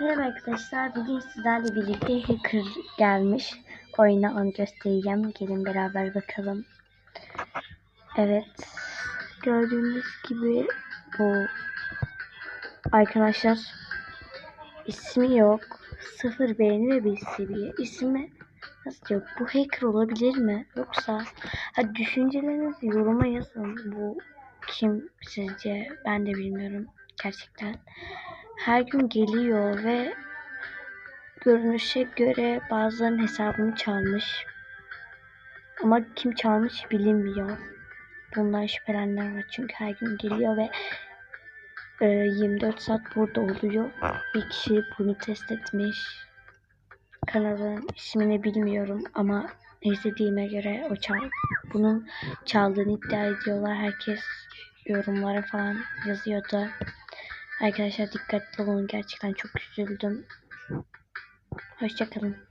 Merhaba arkadaşlar. Bugün sizlerle birlikte hacker gelmiş. Oyuna onu göstereceğim. Gelin beraber bakalım. Evet. Gördüğünüz gibi bu arkadaşlar ismi yok. Sıfır beğeni ve bir seviye. İsmi nasıl yok? Bu hacker olabilir mi? Yoksa ha, düşüncelerinizi yoruma yazın. Bu kim sizce? Ben de bilmiyorum gerçekten her gün geliyor ve görünüşe göre bazılarının hesabını çalmış. Ama kim çalmış bilinmiyor. Bundan şüphelenenler var çünkü her gün geliyor ve e, 24 saat burada oluyor. Bir kişi bunu test etmiş. Kanalın ismini bilmiyorum ama izlediğime göre o çal bunun çaldığını iddia ediyorlar. Herkes yorumlara falan yazıyordu. Arkadaşlar dikkatli olun. Gerçekten çok üzüldüm. Hoşçakalın.